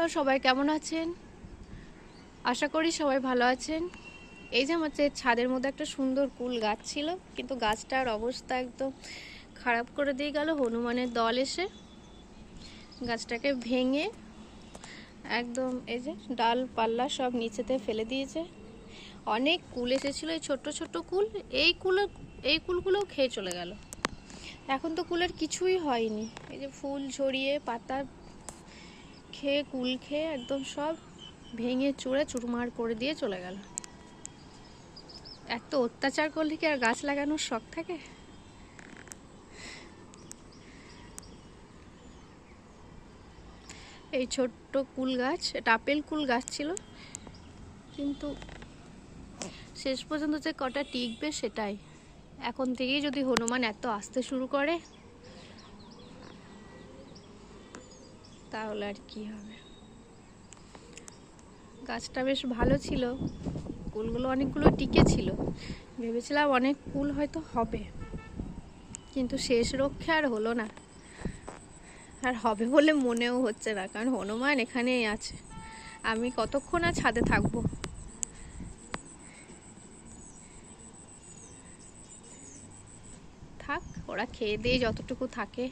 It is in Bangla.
হ্যালো, সবাই কেমন আছেন? আশা করি সবাই ভালো আছেন। এই যে আমার ছাদের মধ্যে একটা সুন্দর কুল গাছ ছিল, কিন্তু গাছটার অবস্থা একদম খারাপ করে দিয়ে গেল। হনুমানের দল এসে গাছটাকে ভেঙে একদম এই যে ডাল পাল্লা সব নিচেতে ফেলে দিয়েছে। অনেক কুল এসেছিল, এই ছোট্ট ছোট্ট কুল। এই কুলো, এই কুলগুলোও খেয়ে চলে গেল। এখন তো কুলের কিছুই হয়নি। এই যে ফুল ঝরিয়ে পাতা খেয়ে, কুল খেয়ে একদম সব ভেঙে চুড়ে চুরমার করে দিয়ে চলে গেল। এত অত্যাচার করলে কি আর গাছ লাগানোর শখ থাকে? এই ছোট্ট কুল গাছ, এটা আপেল কুল গাছ ছিল, কিন্তু শেষ পর্যন্ত যে কটা টিকবে সেটাই। এখন থেকেই যদি হনুমান এত আসতে শুরু করে তাহলে আর কি হবে? গাছটা বেশ ভালো ছিল। কুলগুলো অনেকগুলো টিকে ছিল। ভেবেছিলাম অনেক কুল হয়তো হবে। কিন্তু শেষ রক্ষে আর হলো না। আর হবে বলে মনেও হচ্ছে না, কারণ হনুমান এখানেই আছে। আমি কতক্ষণ আর ছাদে থাকব? থাক, ওরা খেয়ে দিয়ে যতটুকু থাকে।